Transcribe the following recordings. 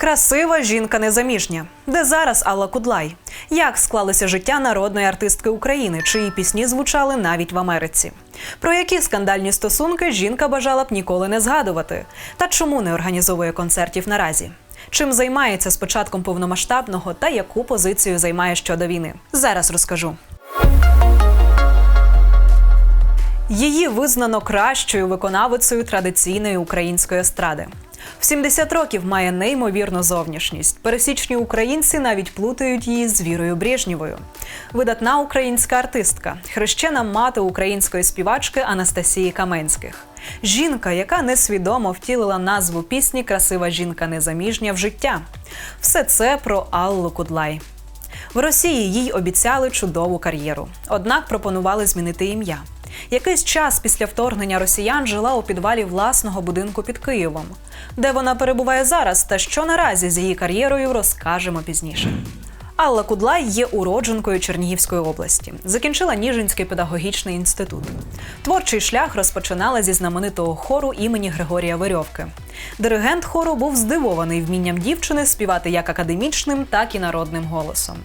Красива жінка незаміжня. Де зараз Алла Кудлай? Як склалося життя народної артистки України, чиї пісні звучали навіть в Америці? Про які скандальні стосунки жінка бажала б ніколи не згадувати? Та чому не організовує концертів наразі? Чим займається з початком повномасштабного та яку позицію займає щодо війни? Зараз розкажу. Її визнано кращою виконавицею традиційної української естради. В 70 років має неймовірну зовнішність. Пересічні українці навіть плутають її з Вірою Брежнєвою. Видатна українська артистка, хрещена мати української співачки Анастасії Каменських. Жінка, яка несвідомо втілила назву пісні Красива жінка незаміжня в життя. Все це про Аллу Кудлай. В Росії їй обіцяли чудову кар'єру, однак пропонували змінити ім'я. Якийсь час після вторгнення росіян жила у підвалі власного будинку під Києвом. Де вона перебуває зараз та що наразі з її кар'єрою розкажемо пізніше. Алла Кудлай є уродженкою Чернігівської області. Закінчила Ніжинський педагогічний інститут. Творчий шлях розпочинала зі знаменитого хору імені Григорія Верьовки. Диригент хору був здивований вмінням дівчини співати як академічним, так і народним голосом.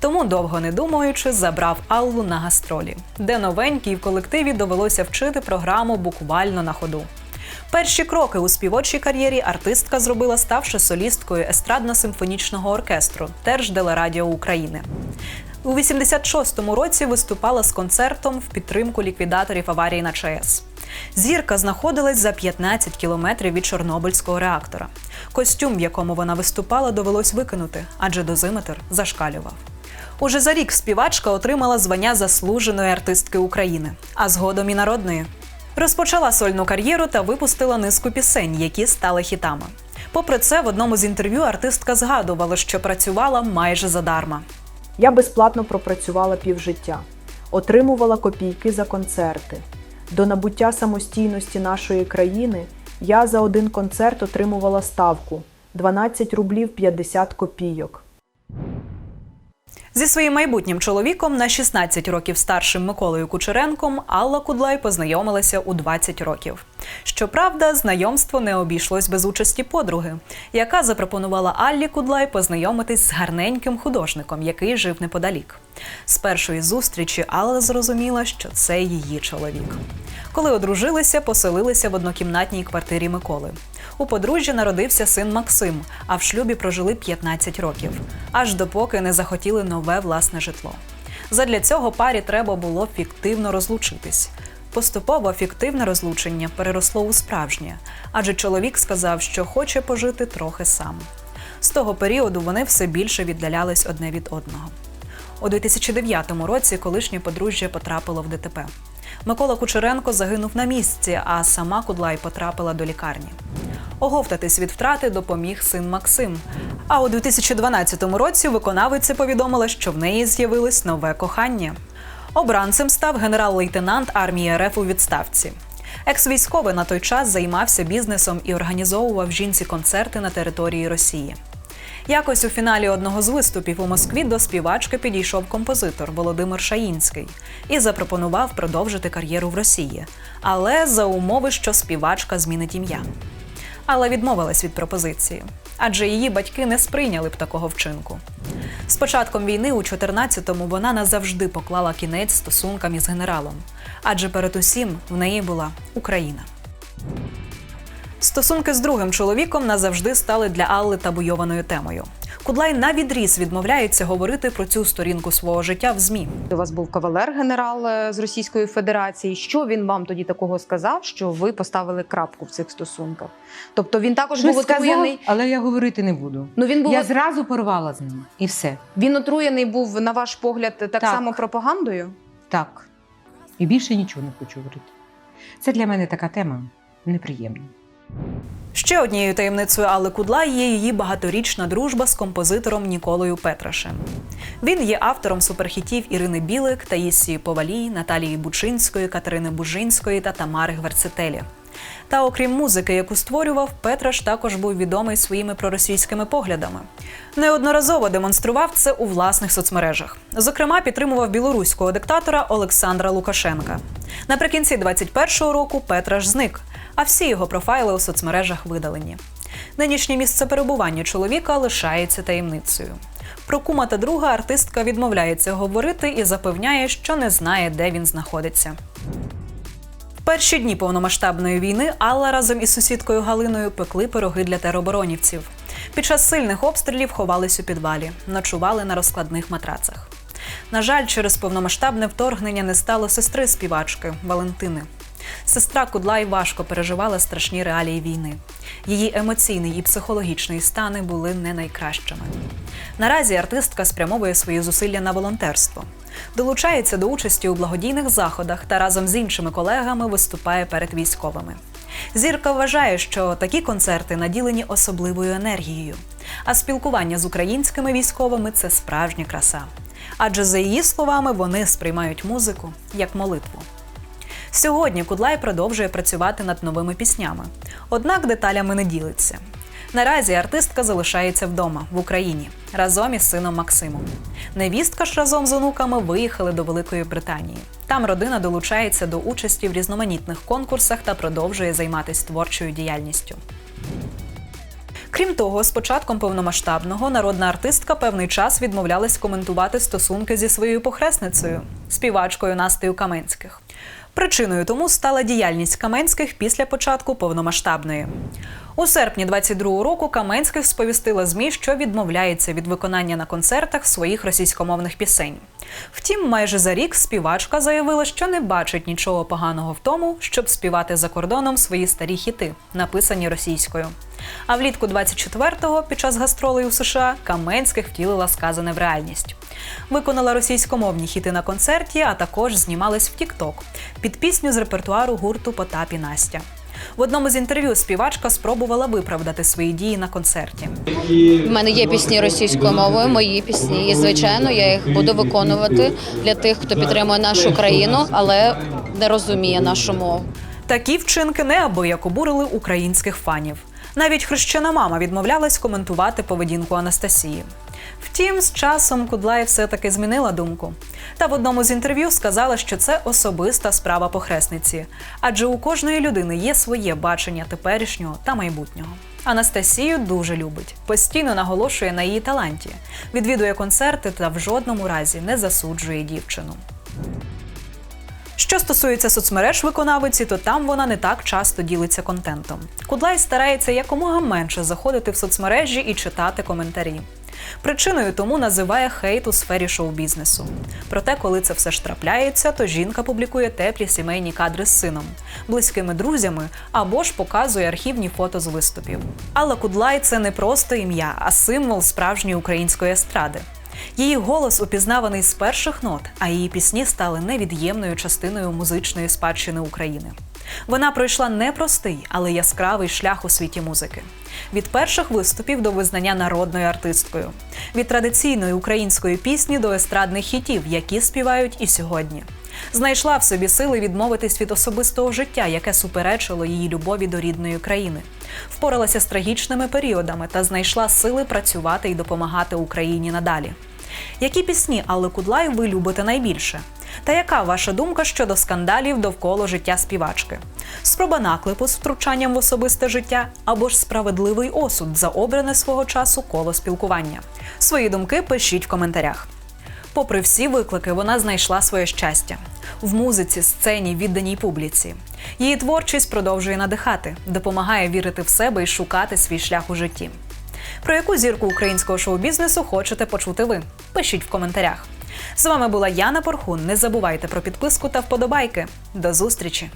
Тому, довго не думаючи, забрав Аллу на гастролі, де новенькій в колективі довелося вчити програму буквально на ходу. Перші кроки у співочій кар'єрі артистка зробила, ставши солісткою естрадно-симфонічного оркестру Держделерадіо України. У 86-му році виступала з концертом в підтримку ліквідаторів аварії на ЧАЕС. Зірка знаходилась за 15 кілометрів від Чорнобильського реактора. Костюм, в якому вона виступала, довелось викинути, адже дозиметр зашкалював. Уже за рік співачка отримала звання заслуженої артистки України, а згодом і народної. Розпочала сольну кар'єру та випустила низку пісень, які стали хітами. Попри це, в одному з інтерв'ю артистка згадувала, що працювала майже задарма. Я безплатно пропрацювала півжиття, отримувала копійки за концерти. До набуття самостійності нашої країни я за один концерт отримувала ставку 12 рублів 50 копійок. Зі своїм майбутнім чоловіком на 16 років старшим Миколою Кучеренком Алла Кудлай познайомилася у 20 років. Щоправда, знайомство не обійшлось без участі подруги, яка запропонувала Аллі Кудлай познайомитись з гарненьким художником, який жив неподалік. З першої зустрічі Алла зрозуміла, що це її чоловік. Коли одружилися, поселилися в однокімнатній квартирі Миколи. У подружжя народився син Максим, а в шлюбі прожили 15 років, аж допоки не захотіли нове власне житло. Задля цього парі треба було фіктивно розлучитись. Поступово фіктивне розлучення переросло у справжнє, адже чоловік сказав, що хоче пожити трохи сам. З того періоду вони все більше віддалялись одне від одного. У 2009 році колишнє подружжя потрапило в ДТП. Микола Кучеренко загинув на місці, а сама Кудлай потрапила до лікарні. Оговтатись від втрати допоміг син Максим. А у 2012 році виконавиця повідомила, що в неї з'явилось нове кохання. Обранцем став генерал-лейтенант армії РФ у відставці. Екс-військовий на той час займався бізнесом і організовував жінці концерти на території Росії. Якось у фіналі одного з виступів у Москві до співачки підійшов композитор Володимир Шаїнський і запропонував продовжити кар'єру в Росії, але за умови, що співачка змінить ім'я. Але відмовилась від пропозиції, адже її батьки не сприйняли б такого вчинку. З початком війни у 14-му вона назавжди поклала кінець стосункам із генералом, адже перед усім в неї була Україна. Стосунки з другим чоловіком назавжди стали для Алли табуйованою темою. Кудлай на відріз відмовляється говорити про цю сторінку свого життя в змі. У вас був кавалер-генерал е, з Російської Федерації. Що він вам тоді такого сказав, що ви поставили крапку в цих стосунках? Тобто він також Щось був отруєний. сказав, але я говорити не буду. Ну він був Я зразу порвала з ним і все. він отруєний був на ваш погляд так, Так. само пропагандою. Так. І більше нічого не хочу говорити. Це для мене така тема неприємна. Ще однією таємницею Алли Кудлай є її багаторічна дружба з композитором Ніколою Петрашем. Він є автором суперхітів Ірини Білик, Таїсії Повалій, Наталії Бучинської, Катерини Бужинської та Тамари Гверцетелі. Та окрім музики, яку створював, Петраш також був відомий своїми проросійськими поглядами. Неодноразово демонстрував це у власних соцмережах. Зокрема, підтримував білоруського диктатора Олександра Лукашенка. Наприкінці 21-го року Петраш зник, а всі його профайли у соцмережах видалені. Нинішнє місце перебування чоловіка лишається таємницею. Про кума та друга артистка відмовляється говорити і запевняє, що не знає, де він знаходиться. В перші дні повномасштабної війни Алла разом із сусідкою Галиною пекли пироги для тероборонівців. Під час сильних обстрілів ховались у підвалі, ночували на розкладних матрацах. На жаль, через повномасштабне вторгнення не стало сестри співачки Валентини. Сестра Кудлай важко переживала страшні реалії війни. Її емоційний і психологічний стани були не найкращими. Наразі артистка спрямовує свої зусилля на волонтерство, долучається до участі у благодійних заходах та разом з іншими колегами виступає перед військовими. Зірка вважає, що такі концерти наділені особливою енергією, а спілкування з українськими військовими це справжня краса. Адже за її словами вони сприймають музику як молитву. Сьогодні Кудлай продовжує працювати над новими піснями, однак деталями не ділиться. Наразі артистка залишається вдома в Україні разом із сином Максимом. Невістка ж разом з онуками виїхали до Великої Британії. Там родина долучається до участі в різноманітних конкурсах та продовжує займатися творчою діяльністю. Крім того, з початком повномасштабного народна артистка певний час відмовлялась коментувати стосунки зі своєю похресницею, співачкою Настею Каменських. Причиною тому стала діяльність Каменських після початку повномасштабної. У серпні 22-го року Каменських сповістила ЗМІ, що відмовляється від виконання на концертах своїх російськомовних пісень. Втім, майже за рік співачка заявила, що не бачить нічого поганого в тому, щоб співати за кордоном свої старі хіти, написані російською. А влітку 24-го, під час гастролей у США, Каменських втілила сказане в реальність. Виконала російськомовні хіти на концерті, а також знімалась в TikTok під пісню з репертуару гурту Потап і Настя. В одному з інтерв'ю співачка спробувала виправдати свої дії на концерті. В мене є пісні російською мовою, мої пісні. І звичайно, я їх буду виконувати для тих, хто підтримує нашу країну, але не розуміє нашу мову. Такі вчинки неабияк обурили українських фанів. Навіть хрещена мама відмовлялась коментувати поведінку Анастасії. Втім, з часом Кудлай все-таки змінила думку. Та в одному з інтерв'ю сказала, що це особиста справа похресниці, адже у кожної людини є своє бачення теперішнього та майбутнього. Анастасію дуже любить, постійно наголошує на її таланті, відвідує концерти та в жодному разі не засуджує дівчину. Що стосується соцмереж виконавиці, то там вона не так часто ділиться контентом. Кудлай старається якомога менше заходити в соцмережі і читати коментарі. Причиною тому називає хейт у сфері шоу-бізнесу. Проте, коли це все ж трапляється, то жінка публікує теплі сімейні кадри з сином, близькими друзями або ж показує архівні фото з виступів. Алла Кудлай це не просто ім'я, а символ справжньої української естради. Її голос упізнаваний з перших нот, а її пісні стали невід'ємною частиною музичної спадщини України. Вона пройшла непростий, але яскравий шлях у світі музики. Від перших виступів до визнання народною артисткою, від традиційної української пісні до естрадних хітів, які співають і сьогодні. Знайшла в собі сили відмовитись від особистого життя, яке суперечило її любові до рідної країни. Впоралася з трагічними періодами та знайшла сили працювати і допомагати Україні надалі. Які пісні Алли Кудлай ви любите найбільше? Та яка ваша думка щодо скандалів довкола життя співачки? Спроба наклепу з втручанням в особисте життя або ж справедливий осуд за обране свого часу коло спілкування? Свої думки пишіть в коментарях. Попри всі виклики, вона знайшла своє щастя в музиці, сцені, відданій публіці. Її творчість продовжує надихати, допомагає вірити в себе і шукати свій шлях у житті. Про яку зірку українського шоу-бізнесу хочете почути ви? Пишіть в коментарях. З вами була Яна Порхун. Не забувайте про підписку та вподобайки. До зустрічі!